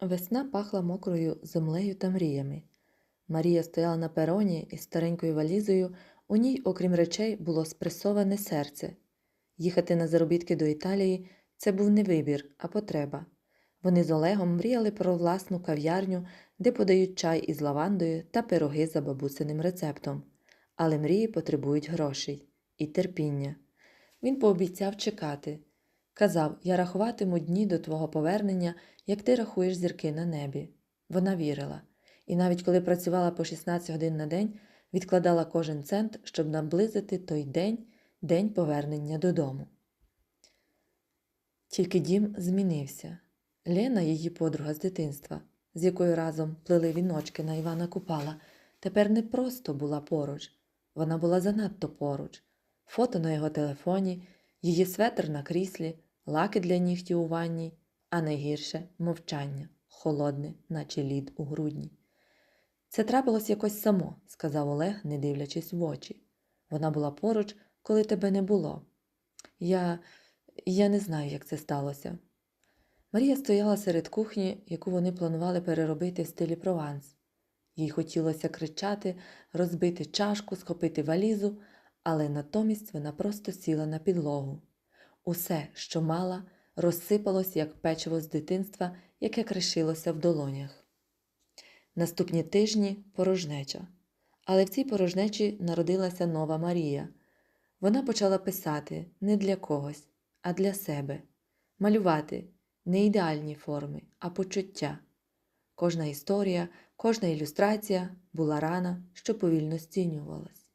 Весна пахла мокрою землею та мріями. Марія стояла на пероні із старенькою валізою, у ній, окрім речей, було спресоване серце. Їхати на заробітки до Італії це був не вибір, а потреба. Вони з Олегом мріяли про власну кав'ярню, де подають чай із лавандою та пироги за бабусиним рецептом. Але мрії потребують грошей і терпіння. Він пообіцяв чекати. Казав: Я рахуватиму дні до твого повернення, як ти рахуєш зірки на небі. Вона вірила, і навіть коли працювала по 16 годин на день, відкладала кожен цент, щоб наблизити той день, день повернення додому. Тільки дім змінився. Лена, її подруга з дитинства, з якою разом плели віночки на Івана Купала, тепер не просто була поруч, вона була занадто поруч. Фото на його телефоні, її светр на кріслі, лаки для нігтів у ванні, а найгірше мовчання, холодне, наче лід у грудні. Це трапилось якось само, сказав Олег, не дивлячись в очі. Вона була поруч, коли тебе не було. Я. я не знаю, як це сталося. Марія стояла серед кухні, яку вони планували переробити в стилі Прованс. Їй хотілося кричати, розбити чашку, схопити валізу, але натомість вона просто сіла на підлогу. Усе, що мала, розсипалось, як печиво з дитинства, яке кришилося в долонях. Наступні тижні порожнеча. Але в цій порожнечі народилася нова Марія. Вона почала писати не для когось, а для себе, малювати не ідеальні форми, а почуття. Кожна історія, кожна ілюстрація була рана, що повільно стінювалась.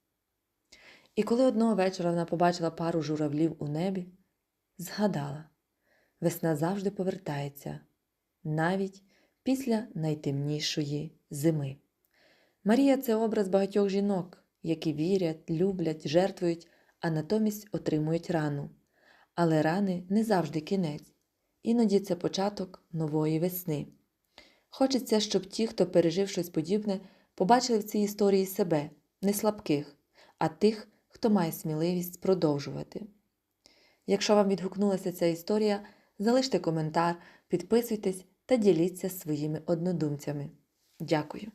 І коли одного вечора вона побачила пару журавлів у небі, згадала весна завжди повертається, навіть після найтемнішої зими. Марія це образ багатьох жінок, які вірять, люблять, жертвують, а натомість отримують рану. Але рани не завжди кінець, іноді це початок нової весни. Хочеться, щоб ті, хто пережив щось подібне, побачили в цій історії себе, не слабких, а тих, хто має сміливість продовжувати. Якщо вам відгукнулася ця історія, залиште коментар, підписуйтесь та діліться своїми однодумцями. Дякую!